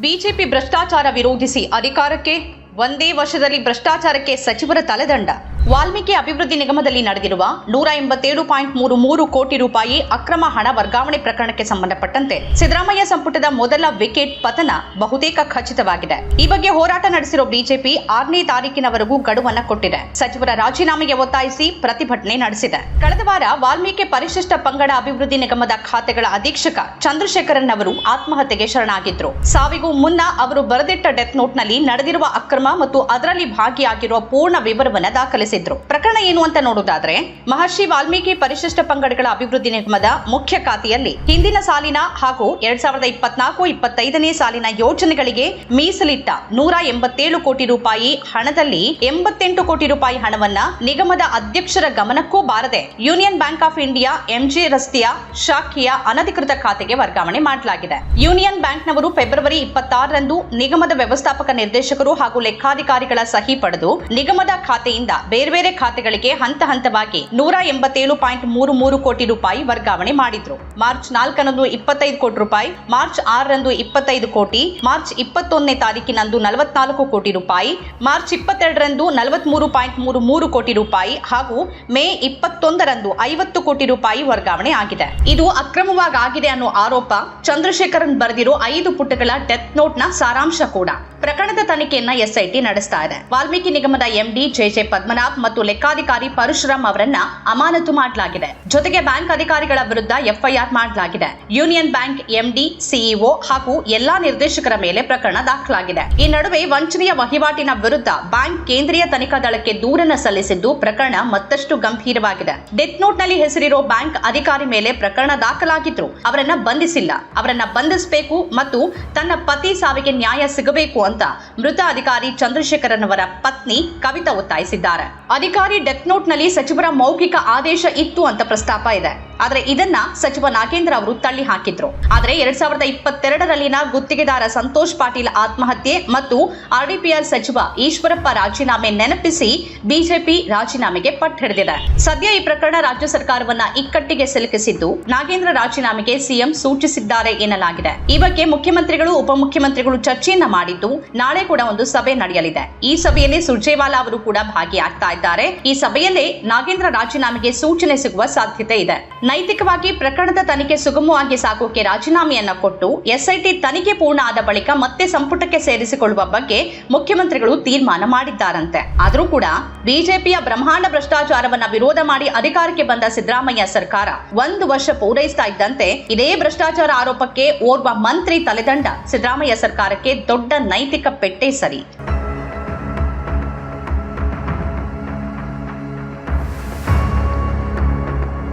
BJP ಭ್ರಷ್ಟಾಚಾರ ವಿರೋಧಿಸಿ ಅಧಿಕಾರಕ್ಕೆ ಒಂದೇ ವರ್ಷದಲ್ಲಿ ಭ್ರಷ್ಟಾಚಾರಕ್ಕೆ ಸಚಿವರ ತಲೆದಂಡ. ವಾಲ್ಮೀಕಿ ಅಭಿವೃದ್ಧಿ ನಿಗಮದಲ್ಲಿ ನಡೆದಿರುವ ನೂರ ಎಂಬತ್ತೇಳು ಪಾಯಿಂಟ್ ಮೂರು ಮೂರು ಕೋಟಿ ರೂಪಾಯಿ ಅಕ್ರಮ ಹಣ ವರ್ಗಾವಣೆ ಪ್ರಕರಣಕ್ಕೆ ಸಂಬಂಧಪಟ್ಟಂತೆ ಸಿದ್ದರಾಮಯ್ಯ ಸಂಪುಟದ ಮೊದಲ ವಿಕೆಟ್ ಪತನ ಬಹುತೇಕ ಖಚಿತವಾಗಿದೆ. ಈ ಬಗ್ಗೆ ಹೋರಾಟ ನಡೆಸಿರೋ ಬಿಜೆಪಿ ಆರನೇ ತಾರೀಕಿನವರೆಗೂ ಗಡುವನ್ನು ಕೊಟ್ಟಿದೆ. ಸಚಿವರ ರಾಜೀನಾಮೆಗೆ ಒತ್ತಾಯಿಸಿ ಪ್ರತಿಭಟನೆ ನಡೆಸಿದೆ. ಕಳೆದ ವಾರ ವಾಲ್ಮೀಕಿ ಪರಿಶಿಷ್ಟ ಪಂಗಡ ಅಭಿವೃದ್ಧಿ ನಿಗಮದ ಖಾತೆಗಳ ಅಧೀಕ್ಷಕ ಚಂದ್ರಶೇಖರನ್ ಅವರು ಆತ್ಮಹತ್ಯೆಗೆ ಶರಣಾಗಿದ್ರು. ಸಾವಿಗೂ ಮುನ್ನ ಅವರು ಬರೆದಿಟ್ಟ ಡೆತ್ ನೋಟ್ನಲ್ಲಿ ನಡೆದಿರುವ ಅಕ್ರಮ ಮತ್ತು ಅದರಲ್ಲಿ ಭಾಗಿಯಾಗಿರುವ ಪೂರ್ಣ ವಿವರವನ್ನ ದಾಖಲಿಸಿದ್ರು ಪ್ರಕರಣ ಏನು ಅಂತ ನೋಡೋದಾದ್ರೆ ಮಹರ್ಷಿ ವಾಲ್ಮೀಕಿ ಪರಿಶಿಷ್ಟ ಪಂಗಡಗಳ ಅಭಿವೃದ್ಧಿ ನಿಗಮದ ಮುಖ್ಯ ಖಾತೆಯಲ್ಲಿ ಹಿಂದಿನ ಸಾಲಿನ ಹಾಗೂ ಎರಡ್ ಸಾವಿರದ ಇಪ್ಪತ್ನಾಲ್ಕು, ಇಪ್ಪತ್ತೈದನೇ ಸಾಲಿನ ಯೋಜನೆಗಳಿಗೆ ಮೀಸಲಿಟ್ಟ ನೂರ ಎಂಬತ್ತೇಳು ಕೋಟಿ ರೂಪಾಯಿ ಹಣದಲ್ಲಿ ಎಂಬತ್ತೆಂಟು ಕೋಟಿ ರೂಪಾಯಿ ಹಣವನ್ನ ನಿಗಮದ ಅಧ್ಯಕ್ಷರ ಗಮನಕ್ಕೂ ಬಾರದೆ Union Bank of India, MG ರಸ್ತೆಯ ಶಾಖೆಯ ಅನಧಿಕೃತ ಖಾತೆಗೆ ವರ್ಗಾವಣೆ ಮಾಡಲಾಗಿದೆ. ಯೂನಿಯನ್ ಬ್ಯಾಂಕ್ನವರು ಫೆಬ್ರವರಿ ಇಪ್ಪತ್ತಾರರಂದು ನಿಗಮದ ವ್ಯವಸ್ಥಾಪಕ ನಿರ್ದೇಶಕರು ಹಾಗೂ ಲೆಕ್ಕಾಧಿಕಾರಿಗಳ ಸಹಿ ಪಡೆದು ನಿಗಮದ ಖಾತೆಯಿಂದ ಬೇರೆ ಬೇರೆ ಖಾತೆಗಳಿಗೆ ಹಂತ ಹಂತವಾಗಿ ನೂರ ಎಂಬತ್ತೇಳು ಪಾಯಿಂಟ್ ಮೂರು ಮೂರು ಕೋಟಿ ರೂಪಾಯಿ ವರ್ಗಾವಣೆ ಮಾಡಿದ್ರು. ಮಾರ್ಚ್ ನಾಲ್ಕರಂದು ಇಪ್ಪತ್ತೈದು ಕೋಟಿ ರೂಪಾಯಿ, ಮಾರ್ಚ್ ಆರರಂದು ಇಪ್ಪತ್ತೈದು ಕೋಟಿ, ಮಾರ್ಚ್ ಇಪ್ಪತ್ತೊಂದನೇ ತಾರೀಕಿನಂದು ನಲವತ್ನಾಲ್ಕು ಕೋಟಿ ರೂಪಾಯಿ, ಮಾರ್ಚ್ ಇಪ್ಪತ್ತೆರಡರಂದು ನಲವತ್ಮೂರು ಪಾಯಿಂಟ್ ಮೂರು ಮೂರು ಕೋಟಿ ರೂಪಾಯಿ ಹಾಗೂ ಮೇ ಇಪ್ಪತ್ತೊಂದರಂದು ಐವತ್ತು ಕೋಟಿ ರೂಪಾಯಿ ವರ್ಗಾವಣೆ ಆಗಿದೆ. ಇದು ಅಕ್ರಮವಾಗಿ ಆಗಿದೆ ಅನ್ನೋ ಆರೋಪ ಚಂದ್ರಶೇಖರನ್ ಬರೆದಿರೋ ಐದು ಪುಟಗಳ ಡೆತ್ ನೋಟ್ನ ಸಾರಾಂಶ ಕೂಡ. ಪ್ರಕರಣದ ತನಿಖೆಯನ್ನ ಎಸ್ಐಟಿ ನಡೆಸ್ತಾ ಇದೆ. ವಾಲ್ಮೀಕಿ ನಿಗಮದ ಎಂಡಿ ಜೆ ಜೆ ಪದ್ಮನಾಭ್ ಮತ್ತು ಲೆಕ್ಕಾಧಿಕಾರಿ ಪರಶುರಾಮ್ ಅವರನ್ನ ಅಮಾನತು ಮಾಡಲಾಗಿದೆ. ಜೊತೆಗೆ ಬ್ಯಾಂಕ್ ಅಧಿಕಾರಿಗಳ ವಿರುದ್ಧ ಎಫ್ಐಆರ್ ಮಾಡಲಾಗಿದೆ. ಯೂನಿಯನ್ ಬ್ಯಾಂಕ್ ಎಂಡಿ, ಸಿಇಒ ಹಾಗೂ ಎಲ್ಲಾ ನಿರ್ದೇಶಕರ ಮೇಲೆ ಪ್ರಕರಣ ದಾಖಲಾಗಿದೆ. ಈ ನಡುವೆ ವಂಚನೆಯ ವಹಿವಾಟಿನ ವಿರುದ್ಧ ಬ್ಯಾಂಕ್ ಕೇಂದ್ರೀಯ ತನಿಖಾ ದಳಕ್ಕೆ ದೂರನ ಸಲ್ಲಿಸಿದ್ದು ಪ್ರಕರಣ ಮತ್ತಷ್ಟು ಗಂಭೀರವಾಗಿದೆ. ಡೆತ್ ನೋಟ್ನಲ್ಲಿ ಹೆಸರಿರೋ ಬ್ಯಾಂಕ್ ಅಧಿಕಾರಿ ಮೇಲೆ ಪ್ರಕರಣ ದಾಖಲಾಗಿದ್ರು ಅವರನ್ನ ಬಂಧಿಸಿಲ್ಲ. ಅವರನ್ನ ಬಂಧಿಸಬೇಕು ಮತ್ತು ತನ್ನ ಪತಿ ಸಾವಿಗೆ ನ್ಯಾಯ ಸಿಗಬೇಕು ಅಂತ ಮೃತ ಅಧಿಕಾರಿ ಚಂದ್ರಶೇಖರನ್ ಅವರ ಪತ್ನಿ ಕವಿತಾ ಒತ್ತಾಯಿಸಿದ್ದಾರೆ. ಅಧಿಕಾರಿ ಡೆತ್ ನೋಟ್ನಲ್ಲಿ ಸಚಿವರ ಮೌಖಿಕ ಆದೇಶ ಇತ್ತು ಅಂತ ಪ್ರಸ್ತಾಪ ಇದೆ ಆದರೆ ಇದನ್ನ ಸಚಿವ ನಾಗೇಂದ್ರ ಅವರು ತಳ್ಳಿ ಹಾಕಿದ್ರು. ಆದರೆ ಎರಡ್ ಸಾವಿರದ ಇಪ್ಪತ್ತೆರಡರಲ್ಲಿನ ಗುತ್ತಿಗೆದಾರ ಸಂತೋಷ್ ಪಾಟೀಲ್ ಆತ್ಮಹತ್ಯೆ ಮತ್ತು ಆರ್ಡಿಪಿಆರ್ ಸಚಿವ ಈಶ್ವರಪ್ಪ ರಾಜೀನಾಮೆ ನೆನಪಿಸಿ ಬಿಜೆಪಿ ರಾಜೀನಾಮೆಗೆ ಪಟ್ಟು ಹಿಡಿದಿದೆ ಸದ್ಯ ಈ ಪ್ರಕರಣ ರಾಜ್ಯ ಸರ್ಕಾರವನ್ನ ಇಕ್ಕಟ್ಟಿಗೆ ಸಿಲುಕಿಸಿದ್ದು ನಾಗೇಂದ್ರ ರಾಜೀನಾಮೆಗೆ ಸಿಎಂ ಸೂಚಿಸಿದ್ದಾರೆ ಎನ್ನಲಾಗಿದೆ. ಈ ಬಗ್ಗೆ ಮುಖ್ಯಮಂತ್ರಿಗಳು, ಉಪಮುಖ್ಯಮಂತ್ರಿಗಳು ಚರ್ಚೆಯನ್ನ ಮಾಡಿದ್ದು ನಾಳೆ ಕೂಡ ಒಂದು ಸಭೆ ನಡೆಯಲಿದೆ. ಈ ಸಭೆಯಲ್ಲಿ ಸುರ್ಜೇವಾಲಾ ಅವರು ಕೂಡ ಭಾಗಿಯಾಗ್ತಾ ಇದ್ದಾರೆ. ಈ ಸಭೆಯಲ್ಲೇ ನಾಗೇಂದ್ರ ರಾಜೀನಾಮೆಗೆ ಸೂಚನೆ ಸಿಗುವ ಸಾಧ್ಯತೆ ಇದೆ. ನೈತಿಕವಾಗಿ ಪ್ರಕರಣದ ತನಿಖೆ ಸುಗಮವಾಗಿ ಸಾಗೋಕೆ ರಾಜೀನಾಮೆಯನ್ನ ಕೊಟ್ಟು ಎಸ್ಐಟಿ ತನಿಖೆ ಪೂರ್ಣ ಆದ ಬಳಿಕ ಮತ್ತೆ ಸಂಪುಟಕ್ಕೆ ಸೇರಿಸಿಕೊಳ್ಳುವ ಬಗ್ಗೆ ಮುಖ್ಯಮಂತ್ರಿಗಳು ತೀರ್ಮಾನ ಮಾಡಿದ್ದಾರಂತೆ. ಆದರೂ ಕೂಡ ಬಿಜೆಪಿಯ ಬ್ರಹ್ಮಾಂಡ ಭ್ರಷ್ಟಾಚಾರವನ್ನ ವಿರೋಧ ಮಾಡಿ ಅಧಿಕಾರಕ್ಕೆ ಬಂದ ಸಿದ್ದರಾಮಯ್ಯ ಸರ್ಕಾರ ಒಂದು ವರ್ಷ ಪೂರೈಸ್ತಾ ಇದ್ದಂತೆ ಇದೇ ಭ್ರಷ್ಟಾಚಾರ ಆರೋಪಕ್ಕೆ ಓರ್ವ ಮಂತ್ರಿ ತಲೆದಂಡ ಸಿದ್ದರಾಮಯ್ಯ ಸರ್ಕಾರಕ್ಕೆ ದೊಡ್ಡ ನೈತಿಕ ಪೆಟ್ಟೆ ಸರಿ.